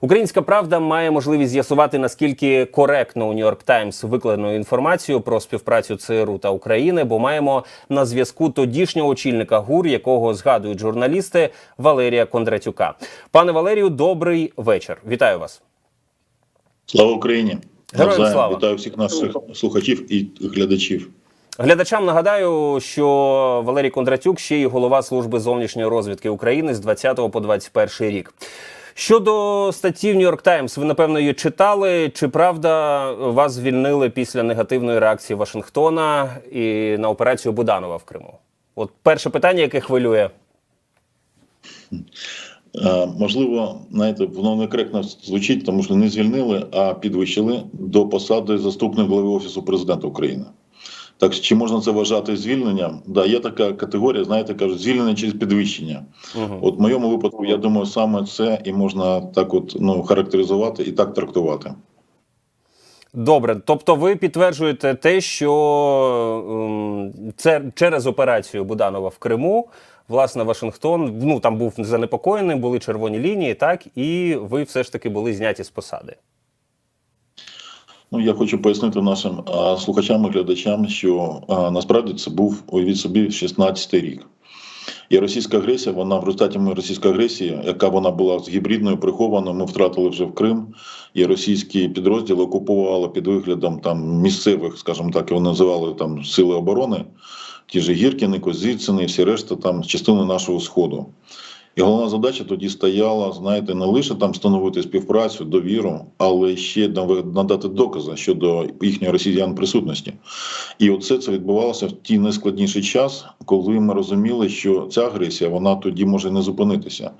Українська правда має можливість з'ясувати наскільки коректно у Нью-Йорк Таймс викладено інформацію про співпрацю ЦРУ та України, бо маємо на зв'язку тодішнього очільника ГУР, якого згадують журналісти Валерія Кондратюка. Пане Валерію, добрий вечір. Вітаю вас. Слава Україні! Героям слава. Вітаю всіх наших слухачів і глядачів. Глядачам нагадаю, що Валерій Кондратюк ще й голова служби зовнішньої розвідки України з 20 по 21 рік. Щодо статті в Нью-Йорк Таймс, ви напевно її читали. Чи правда вас звільнили після негативної реакції Вашингтона і на операцію Буданова в Криму? От перше питання, яке хвилює. Е, Можливо, знаєте, воно не коректно звучить, тому що не звільнили, а підвищили до посади заступник голови офісу президента України. Так чи можна це вважати звільненням? Да, є така категорія, знаєте, кажуть, звільнення через підвищення. Угу. От в моєму випадку, я думаю, саме це і можна так, от ну характеризувати і так трактувати. Добре, тобто ви підтверджуєте те, що ем, це через операцію Буданова в Криму, власне, Вашингтон ну там був занепокоєний, були червоні лінії, так і ви все ж таки були зняті з посади. Ну, я хочу пояснити нашим слухачам і глядачам, що насправді це був уявіть собі 16-й рік. І російська агресія, вона в результаті російської агресії, яка вона була з гібридною прихованою, ми втратили вже в Крим. І російські підрозділи окупували під виглядом там місцевих, скажімо так, його називали там сили оборони, ті ж Гіркіни, Козіцини, всі решта там частини нашого сходу. І головна задача тоді стояла, знаєте, не лише там встановити співпрацю, довіру, але ще надати докази щодо їхньої росіян присутності. І оце це відбувалося в ті найскладніший час, коли ми розуміли, що ця агресія вона тоді може не зупинитися.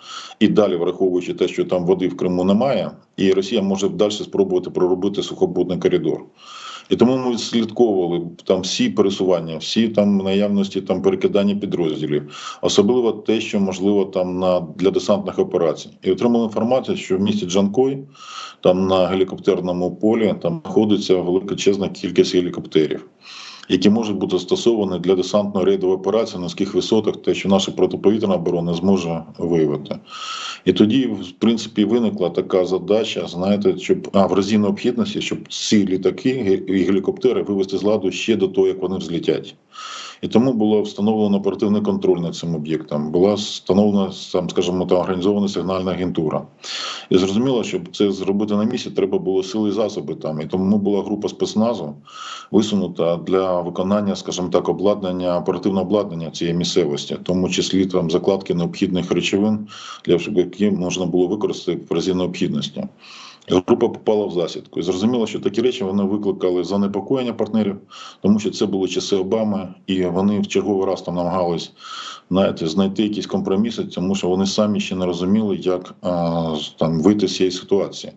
І далі, враховуючи те, що там води в Криму немає, і Росія може далі спробувати проробити сухопутний коридор. І тому ми відслідковували там всі пересування, всі там наявності там перекидання підрозділів, особливо те, що можливо там на для десантних операцій, і отримали інформацію, що в місті Джанкой, там на гелікоптерному полі, там знаходиться величезна кількість гелікоптерів. Які можуть бути застосовані для десантної рейдової операції на низьких висотах, те, що наша протиповітряна оборона зможе виявити. І тоді, в принципі, виникла така задача, знаєте, щоб а в разі необхідності, щоб ці літаки і гелікоптери вивести з ладу ще до того, як вони взлітять. І тому було встановлено оперативний контроль над цим об'єктом. Була встановлена там, скажімо, та організована сигнальна агентура. І зрозуміло, щоб це зробити на місці, треба було сили і засоби там. І тому була група спецназу висунута для виконання, скажімо так, обладнання, оперативного обладнання цієї місцевості, в тому числі там закладки необхідних речовин, для щоб які можна було використати в разі необхідності. Група попала в засідку. І зрозуміло, що такі речі вони викликали занепокоєння партнерів, тому що це були часи Обами, і вони в черговий раз там намагались знаєте, знайти якісь компроміси, тому що вони самі ще не розуміли, як а, там вийти з цієї ситуації.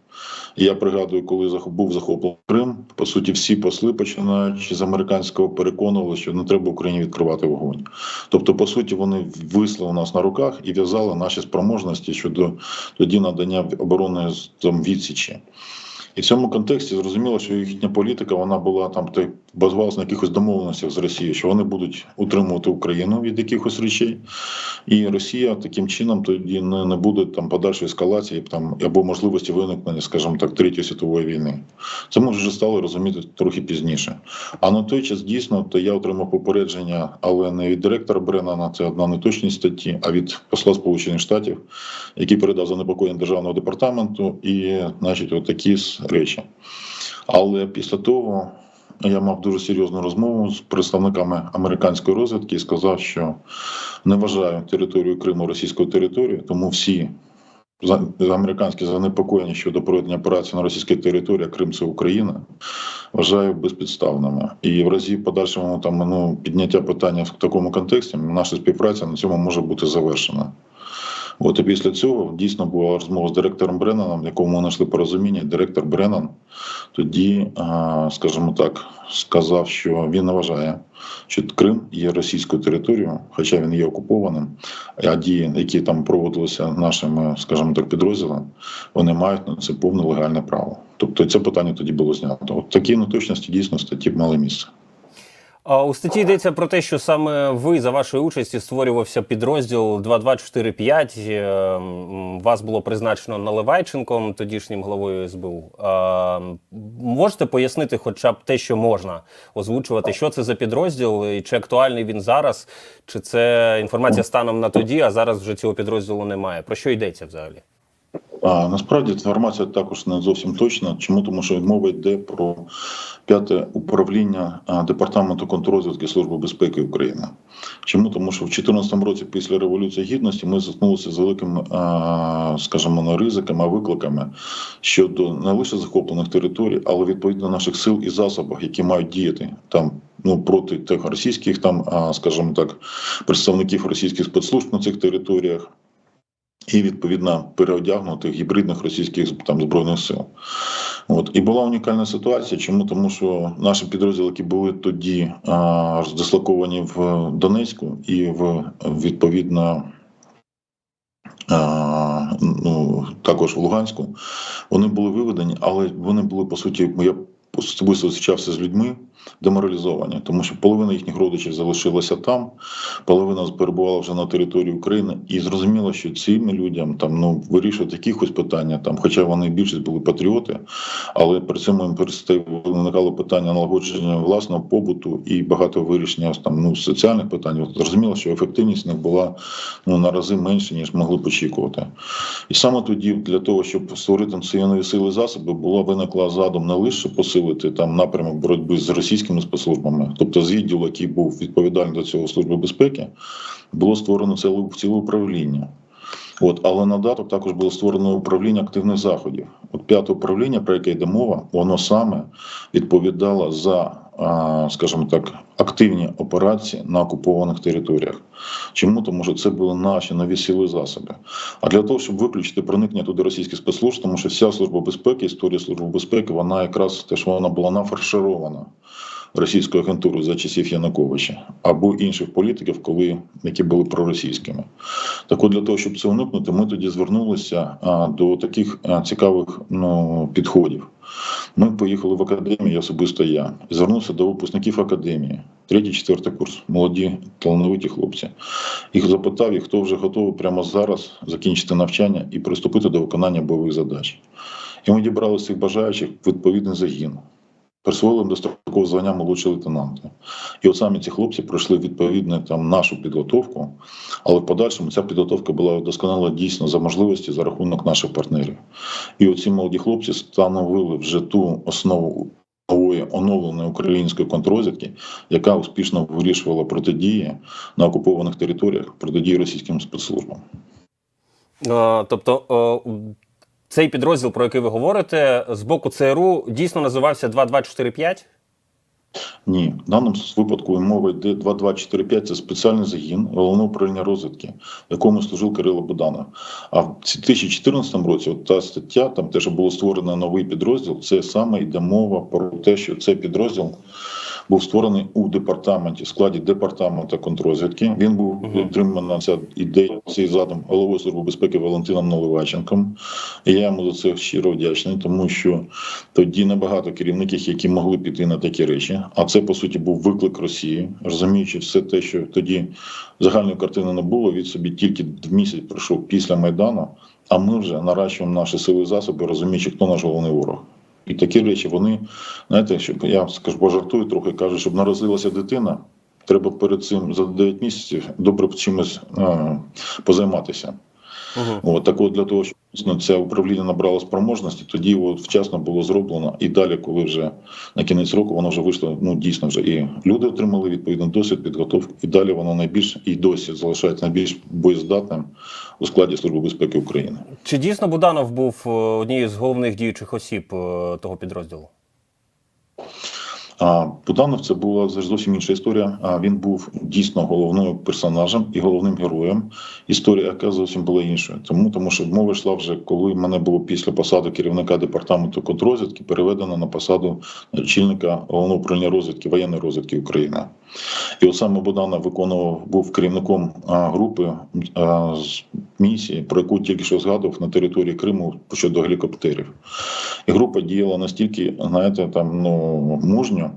Я пригадую, коли був захоплений Крим, по суті, всі посли, починаючи з американського, переконували, що не треба Україні відкривати вогонь. Тобто, по суті, вони висли у нас на руках і в'язали наші спроможності щодо тоді надання оборони там відсічі. І в цьому контексті зрозуміло, що їхня політика вона була там базувалася на якихось домовленостях з Росією, що вони будуть утримувати Україну від якихось речей, і Росія таким чином тоді не, не буде там подальшої ескалації там або можливості виникнення, скажімо так, третьої світової війни. Це ми вже стали розуміти трохи пізніше. А на той час дійсно то я отримав попередження, але не від директора Бреннана, це одна неточність статті, а від посла Сполучених Штатів, який передав занепокоєння державного департаменту, і, значить, отакі речі. Але після того я мав дуже серйозну розмову з представниками американської розвідки і сказав, що не вважаю територію Криму російською територією, тому всі американські занепокоєння щодо проведення операції на російській території, а Крим це Україна, вважаю безпідставними. І в разі подальшого там ну, підняття питання в такому контексті наша співпраця на цьому може бути завершена. От і після цього дійсно була розмова з директором Бреннаном, якому ми знайшли порозуміння. Директор Бреннан тоді, скажімо так, сказав, що він не вважає, що Крим є російською територією, хоча він є окупованим. А дії, які там проводилися нашими, скажімо так, підрозділами, вони мають на це повне легальне право. Тобто це питання тоді було знято. От такі неточності дійсно статті мали місце. У статті йдеться про те, що саме ви за вашої участі створювався підрозділ 2245. Е, Вас було призначено Наливайченком, тодішнім головою СБУ. Можете пояснити, хоча б те, що можна озвучувати, що це за підрозділ, і чи актуальний він зараз, чи це інформація станом на тоді, а зараз вже цього підрозділу немає. Про що йдеться взагалі? А насправді інформація також не зовсім точна. Чому тому, що мова йде про п'яте управління департаменту контррозвідки Служби безпеки України. Чому тому, що в 2014 році, після революції гідності, ми зіткнулися з великими, скажімо, на ризиками, викликами щодо не лише захоплених територій, але відповідно наших сил і засобів, які мають діяти там. Ну, проти тих російських там, скажімо так, представників російських спецслужб на цих територіях, і відповідно переодягнутих гібридних російських там збройних сил. От і була унікальна ситуація. Чому тому, що наші підрозділи, які були тоді а, в Донецьку і в відповідно. А, ну, також в Луганську, вони були виведені, але вони були по суті, я особисто зустрічався з людьми деморалізовані, тому що половина їхніх родичів залишилася там, половина перебувала вже на території України, і зрозуміло, що цим людям там ну вирішувати якихось питання, там, хоча вони більшість були патріоти, але при цьому їм виникало питання налагодження власного побуту і багато вирішення там ну соціальних питань. От Зрозуміло, що ефективність не була ну на рази менше ніж могли б очікувати. І саме тоді, для того, щоб створити ці нові сили засоби, була виникла задум не лише посилити там напрямок боротьби з російськими спецслужбами, тобто з відділу, який був відповідальний до цього служби безпеки, було створено ціле, ціле управління. От, але на дату також було створено управління активних заходів. От п'яте управління, про яке йде мова, воно саме відповідало за, скажімо так, активні операції на окупованих територіях. Чому? Тому що це були наші нові сили засоби. А для того, щоб виключити проникнення туди російських спецслужб, тому що вся служба безпеки, історія служби безпеки, вона якраз теж вона була нафарширована російською агентурою за часів Януковича або інших політиків, коли які були проросійськими. Так от для того, щоб це уникнути, ми тоді звернулися до таких цікавих ну, підходів. Ми поїхали в академію, особисто я, звернувся до випускників академії, третій, четвертий курс, молоді талановиті хлопці. Їх запитав, їх, хто вже готовий прямо зараз закінчити навчання і приступити до виконання бойових задач. І ми дібрали цих бажаючих відповідний загін. Присвоїли їм дострокове звання молодшого лейтенанта. І от самі ці хлопці пройшли відповідно там нашу підготовку, але в подальшому ця підготовка була досконала дійсно за можливості за рахунок наших партнерів. І оці молоді хлопці становили вже ту основу нової оновленої української контррозвідки, яка успішно вирішувала протидії на окупованих територіях протидії російським спецслужбам. Тобто цей підрозділ, про який ви говорите, з боку ЦРУ дійсно називався 2245? Ні, в даному випадку мова йде 2245 – це спеціальний загін головного управління розвідки, якому служив Кирило Буданов. А в 2014 році от та стаття, там теж було створено новий підрозділ. Це саме йде мова про те, що цей підрозділ був створений у департаменті, в складі департаменту контррозвідки. Він був Мгм. отримана ця ідея, цей задум головою служби безпеки Валентином Наливайченком. І я йому за це щиро вдячний, тому що тоді небагато керівників, які могли піти на такі речі. А це по суті був виклик Росії, розуміючи все те, що тоді загальної картини не було. Від собі тільки місяць пройшов після майдану. А ми вже наращуємо наші сили і засоби, розуміючи, хто наш головний ворог. І такі речі вони, знаєте, щоб я скажу, пожартую трохи, кажу, щоб народилася дитина, треба перед цим за 9 місяців добре чимось а, позайматися. Угу. От так от для того, щоб дійсно це управління набрало спроможності, тоді от вчасно було зроблено. І далі, коли вже на кінець року воно вже вийшло, ну дійсно вже і люди отримали відповідний досвід, підготовку, і далі воно найбільш і досі залишається найбільш боєздатним у складі Служби безпеки України. Чи дійсно Буданов був е, однією з головних діючих осіб е, того підрозділу? Буданов це була зовсім інша історія. Він був дійсно головним персонажем і головним героєм. Історія, яка зовсім була іншою. Тому, тому що мова йшла вже, коли мене було після посади керівника департаменту контррозвідки переведено на посаду очільника головного управління розвідки воєнної розвідки України. І от саме Буданов виконував був керівником групи з місії, про яку тільки що згадував на території Криму щодо гелікоптерів. І група діяла настільки, знаєте, там ну мужньо,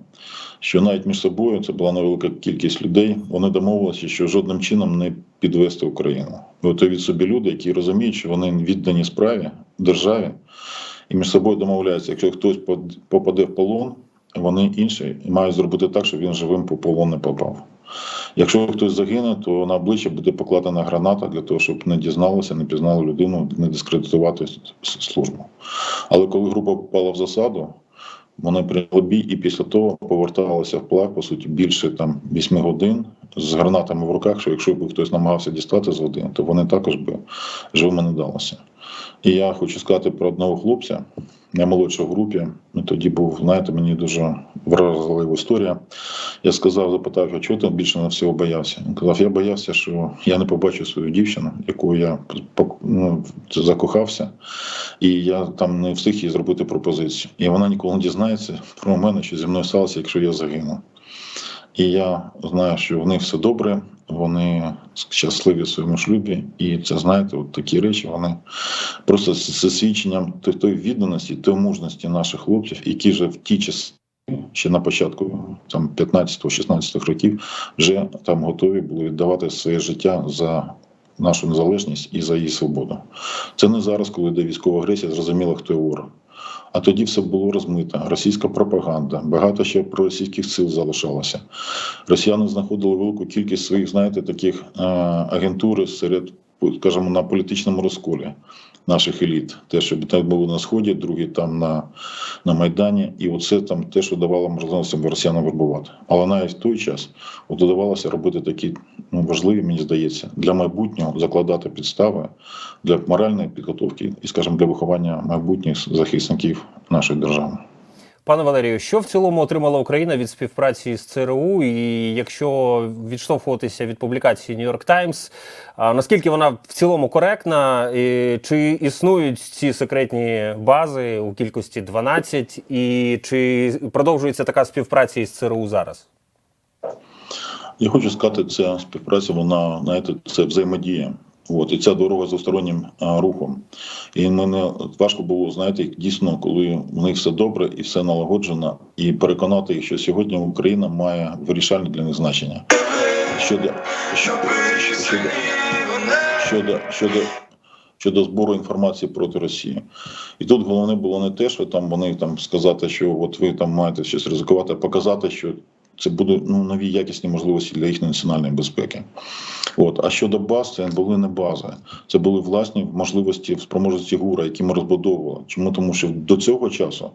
що навіть між собою це була невелика кількість людей. Вони домовилися, що жодним чином не підвести Україну. І от від собі люди, які розуміють, що вони віддані справі державі, і між собою домовляються, якщо хтось попаде в полон, вони інші мають зробити так, щоб він живим по полон не попав. Якщо хтось загине, то на обличчя буде покладена граната для того, щоб не дізналися, не пізнали людину, не дискредитувати службу. Але коли група попала в засаду, вони прийняли бій і після того поверталися в плак, по суті, більше там 8 годин з гранатами в руках, що якщо б хтось намагався дістати з води, то вони також би живими не далося. І я хочу сказати про одного хлопця, наймолодшого в групі. І Тоді був, знаєте, мені дуже вразлива історія. Я сказав, запитав, а чого ти більше на всього боявся? Він казав, я боявся, що я не побачу свою дівчину, яку я ну, закохався, і я там не встиг їй зробити пропозицію. І вона ніколи не дізнається про мене, що зі мною сталося, якщо я загину. І я знаю, що в них все добре, вони щасливі в своєму шлюбі, і це знаєте, от такі речі вони просто з свідченням тої відданості, тої мужності наших хлопців, які вже в ті часи, ще на початку там 15-16 років, вже там готові були віддавати своє життя за нашу незалежність і за її свободу. Це не зараз, коли йде військова агресія, зрозуміло, хто є ворог. А тоді все було розмито. Російська пропаганда, багато ще проросійських сил залишалося. Росіяни знаходили велику кількість своїх, знаєте, таких агентур агентури серед, скажімо, на політичному розколі наших еліт. Те, що так було на сході, другі там на, на Майдані, і оце там те, що давало можливість росіянам вербувати. Але навіть в той час от додавалося робити такі ну, важливі, мені здається, для майбутнього закладати підстави для моральної підготовки і, скажімо, для виховання майбутніх захисників нашої держави. Пане Валерію, що в цілому отримала Україна від співпраці з ЦРУ? І якщо відштовхуватися від публікації York Times, наскільки вона в цілому коректна? І чи існують ці секретні бази у кількості 12? І чи продовжується така співпраця із ЦРУ зараз? Я хочу сказати, ця співпраця, вона знаєте, це взаємодія. От, і ця дорога з двостороннім рухом. І мене важко було, знаєте, дійсно, коли в них все добре і все налагоджено, і переконати їх, що сьогодні Україна має вирішальне для них значення. Щодо, щодо, щодо, щодо, щодо, щодо збору інформації проти Росії. І тут головне було не те, що там вони там сказати, що от ви там маєте щось ризикувати, а показати, що це будуть ну, нові якісні можливості для їхньої національної безпеки. От. А щодо баз, це були не бази, це були власні можливості в спроможності ГУРа, які ми розбудовували. Чому? Тому що до цього часу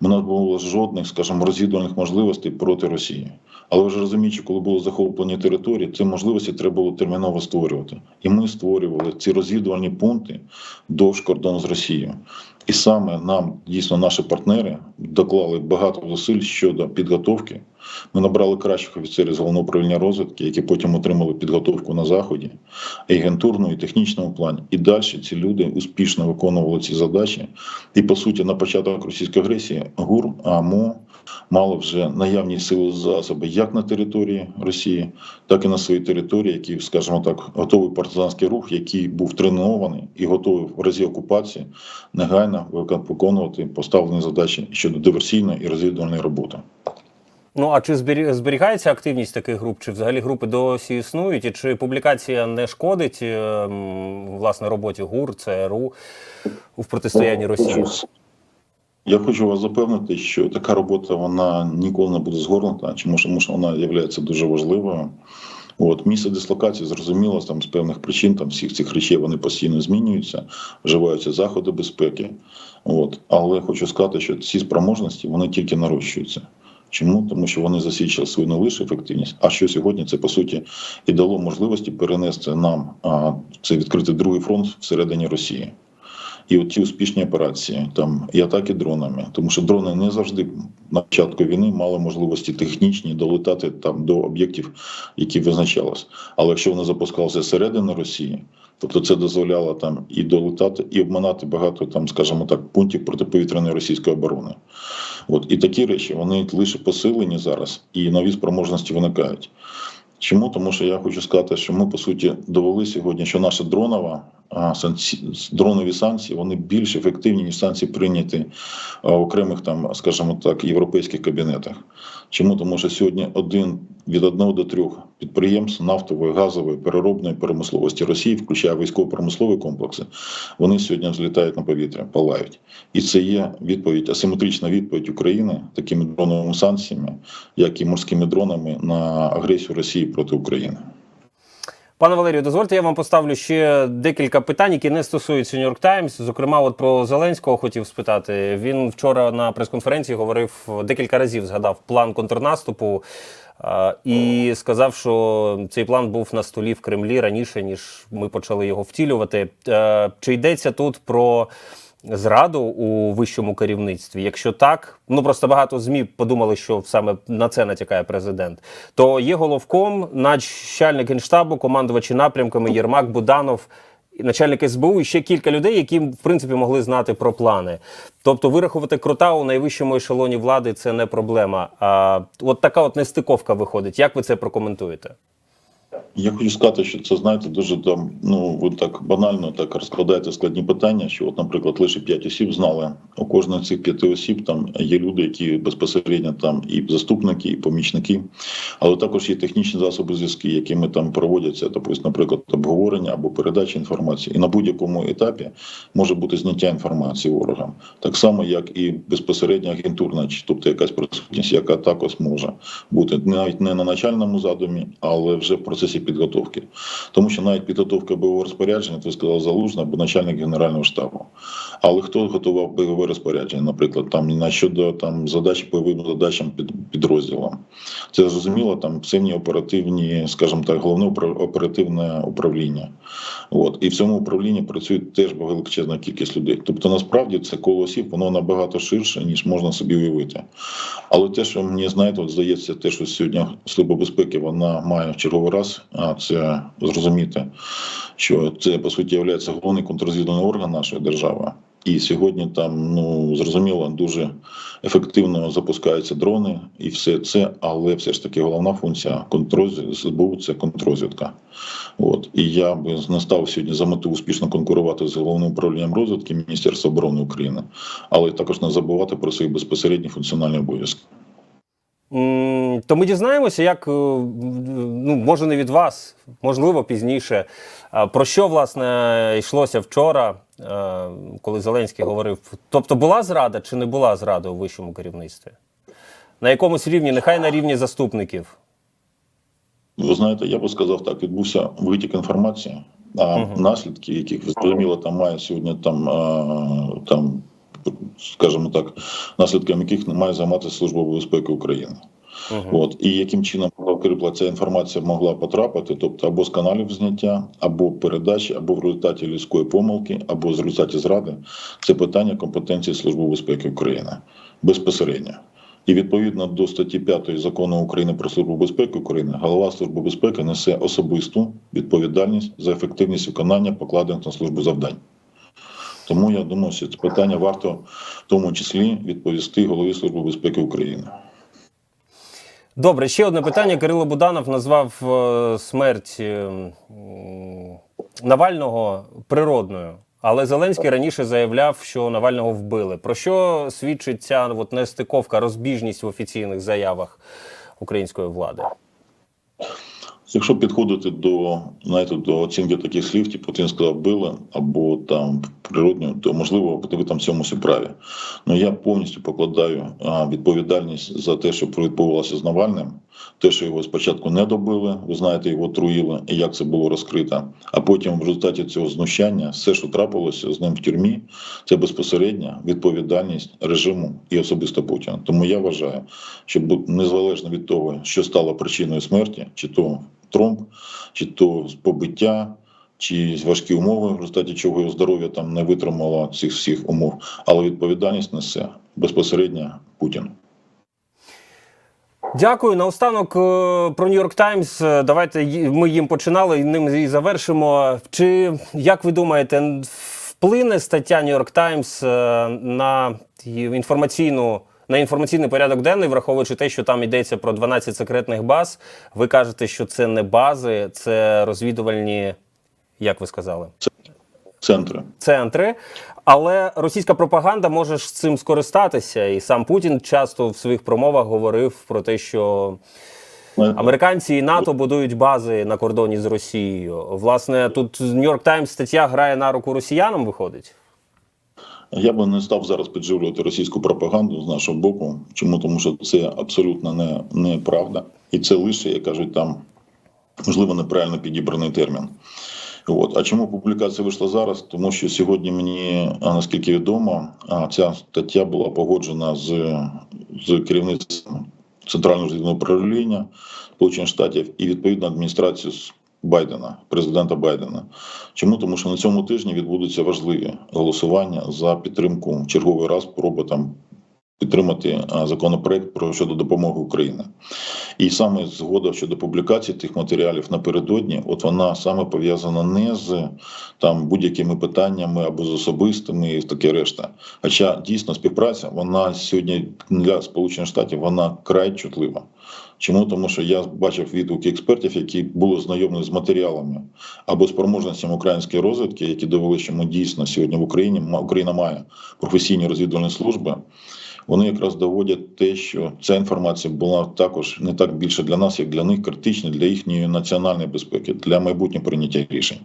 в нас було жодних, скажімо, розвідувальних можливостей проти Росії. Але вже розуміючи, коли були захоплені території, ці можливості треба було терміново створювати. І ми створювали ці розвідувальні пункти довж кордону з Росією. І саме нам дійсно наші партнери доклали багато зусиль щодо підготовки. Ми набрали кращих офіцерів з головного управління розвитки, які потім отримали підготовку на заході, і агентурну, і технічному плані. І далі ці люди успішно виконували ці задачі. І по суті, на початок російської агресії ГУР АМО мало вже наявні сили засоби як на території Росії, так і на своїй території, які, скажімо так, готовий партизанський рух, який був тренований і готовий в разі окупації негайно виконувати поставлені задачі щодо диверсійної і розвідувальної роботи. Ну а чи збері- зберігається активність таких груп? Чи взагалі групи досі існують? І чи публікація не шкодить е, власне роботі ГУР, ЦРУ в протистоянні Росії? Я хочу вас запевнити, що така робота вона ніколи не буде згорнута, тому що вона є дуже важливою. От місце дислокації зрозуміло там з певних причин, там всіх цих речей вони постійно змінюються, вживаються заходи безпеки. От але хочу сказати, що ці спроможності вони тільки нарощуються. Чому? Тому що вони засвідчили свою не лише ефективність, а що сьогодні це по суті і дало можливості перенести нам а, це відкрити другий фронт всередині Росії. І от ті успішні операції, там і атаки дронами, тому що дрони не завжди на початку війни мали можливості технічні долетати там до об'єктів, які визначалось. Але якщо вони запускалися зсередини Росії, тобто це дозволяло там і долетати, і обминати багато там, скажімо так, пунктів протиповітряної російської оборони. От і такі речі вони лише посилені зараз, і нові спроможності виникають. Чому? Тому що я хочу сказати, що ми по суті довели сьогодні, що наша дронова дронові санкції вони більш ефективні, ніж санкції прийняті в окремих там, скажімо так, європейських кабінетах. Чому? Тому що сьогодні один від одного до трьох підприємств нафтової, газової, переробної промисловості Росії, включає військово-промислові комплекси, вони сьогодні взлітають на повітря, палають. І це є відповідь, асиметрична відповідь України такими дроновими санкціями, як і морськими дронами на агресію Росії проти України. Пане Валерію, дозвольте, я вам поставлю ще декілька питань, які не стосуються Нью-Йорк Таймс. Зокрема, от про Зеленського хотів спитати. Він вчора на прес-конференції говорив декілька разів, згадав план контрнаступу і сказав, що цей план був на столі в Кремлі раніше, ніж ми почали його втілювати. Е, Чи йдеться тут про зраду у вищому керівництві? Якщо так, ну просто багато змі подумали, що саме на це натякає президент. То є головком, начальник генштабу, командувачі напрямками Єрмак, Буданов. Начальник СБУ і ще кілька людей, які в принципі могли знати про плани. Тобто, вирахувати крута у найвищому ешелоні влади це не проблема. А от така от нестиковка виходить. Як ви це прокоментуєте? Я хочу сказати, що це знаєте дуже там. Ну ви так банально так розкладаєте складні питання. Що, от, наприклад, лише п'ять осіб знали. У кожного цих п'яти осіб там є люди, які безпосередньо там і заступники, і помічники, але також є технічні засоби зв'язки, якими там проводяться, тобто, наприклад, обговорення або передача інформації. І на будь-якому етапі може бути зняття інформації ворогам, так само як і безпосередня агентурна, тобто якась присутність, яка також може бути навіть не на начальному задумі, але вже в процесі підготовки. Тому що навіть підготовка бойового розпорядження, ти сказав залужна або начальник генерального штабу. Але хто готував бойове розпорядження, наприклад, там на щодо там задач бойовим задачам під підрозділам, це зрозуміло, там певні оперативні, скажімо так, головне оперативне управління. От і в цьому управлінні працює теж величезна кількість людей. Тобто, насправді це коло осіб, воно набагато ширше, ніж можна собі уявити. Але те, що мені знаєте, от здається, те, що сьогодні служба безпеки вона має в черговий раз, а це зрозуміти, що це по суті є головний контррозвідувальний орган нашої держави. І сьогодні там ну зрозуміло дуже ефективно запускаються дрони і все це, але все ж таки головна функція СБУ – це контррозвідка. От і я би не став сьогодні за мету успішно конкурувати з головним управлінням розвідки Міністерства оборони України, але також не забувати про свої безпосередні функціональні обов'язки. То ми дізнаємося, як е, ну може не від вас, можливо, пізніше. Про що власне йшлося вчора, е, коли Зеленський говорив? Тобто була зрада чи не була зрада у вищому керівництві? На якомусь рівні, нехай на рівні заступників. Ви знаєте, я би сказав так: відбувся витік інформації, а Мгм. наслідки, яких зрозуміло, там має сьогодні там, там, скажімо так, наслідками яких не має займатися Служба безпеки України. Угу. От і яким чином крипла ця інформація могла потрапити, тобто або з каналів зняття, або передачі, або в результаті людської помилки, або в результаті зради, це питання компетенції Служби безпеки України безпосередньо. І відповідно до статті 5 закону України про службу безпеки України, голова служби безпеки несе особисту відповідальність за ефективність виконання покладених на службу завдань. Тому я думаю, що це питання варто в тому числі відповісти голові служби безпеки України. Добре, ще одне питання. Кирило Буданов назвав е, смерть е, Навального природною. Але Зеленський раніше заявляв, що Навального вбили. Про що свідчить ця от нестиковка, розбіжність в офіційних заявах української влади? Якщо підходити до знаєте, до оцінки таких слів, типу ти сказав били або там природньо, то можливо ви там цьомусь цьому всі праві. Ну я повністю покладаю відповідальність за те, що відбувалося з Навальним, те, що його спочатку не добили, ви знаєте, його труїли, і як це було розкрито. А потім в результаті цього знущання, все, що трапилося з ним в тюрмі, це безпосередня відповідальність режиму і особисто Путіна. Тому я вважаю, що незалежно від того, що стало причиною смерті, чи то тромб, чи то побиття, чи важкі умови, в результаті чого його здоров'я там не витримало цих всіх умов, але відповідальність несе безпосередньо Путін. Дякую. Наостанок е, про Нью-Йорк Таймс. Е, Давайте ми їм починали і ним і завершимо. Чи як ви думаєте, вплине стаття Нью-Йорк Таймс е, на інформаційну? На інформаційний порядок денний, враховуючи те, що там йдеться про 12 секретних баз, ви кажете, що це не бази, це розвідувальні, як ви сказали? Центри. центри. Але російська пропаганда може ж цим скористатися, і сам Путін часто в своїх промовах говорив про те, що американці і НАТО будують бази на кордоні з Росією. Власне, тут Нью-Йорк Таймс стаття грає на руку росіянам. Виходить. Я би не став зараз підживлювати російську пропаганду з нашого боку. Чому? Тому що це абсолютно не, неправда. І це лише, як кажуть, там можливо неправильно підібраний термін. От. А чому публікація вийшла зараз? Тому що сьогодні мені, наскільки відомо, ця стаття була погоджена з, з керівництвом Центрального розвідного управління Сполучених Штатів і відповідно адміністрацію Байдена, президента Байдена. Чому? Тому що на цьому тижні відбудуться важливі голосування за підтримку черговий раз спроби там підтримати законопроект про щодо допомоги Україні. І саме згода щодо публікації тих матеріалів напередодні, от вона саме пов'язана не з там будь-якими питаннями або з особистими і таке решта. Хоча дійсно співпраця вона сьогодні для Сполучених Штатів вона край чутлива. Чому? Тому що я бачив відгуки експертів, які були знайомі з матеріалами або спроможностями української розвідки, які довели, що ми дійсно сьогодні в Україні Україна має професійні розвідувальні служби. Вони якраз доводять те, що ця інформація була також не так більше для нас, як для них критична для їхньої національної безпеки, для майбутнього прийняття рішень.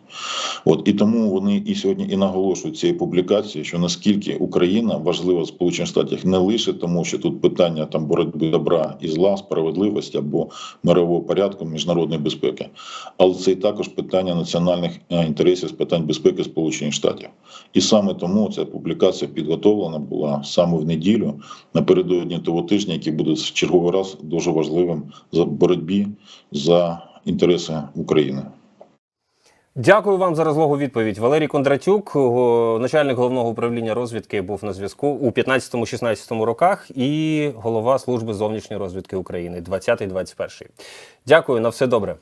От і тому вони і сьогодні і наголошують цієї публікації, що наскільки Україна важлива в Сполучених Штатах не лише тому, що тут питання там боротьби добра і зла, справедливості або мирового порядку міжнародної безпеки, але це і також питання національних е, інтересів з питань безпеки Сполучених Штатів. І саме тому ця публікація підготовлена була саме в неділю напередодні того тижня, який буде в черговий раз дуже важливим за боротьбі за інтереси України. Дякую вам за розлогу відповідь. Валерій Кондратюк, начальник головного управління розвідки, був на зв'язку у 15-16 роках і голова служби зовнішньої розвідки України 20-21. Дякую на все добре.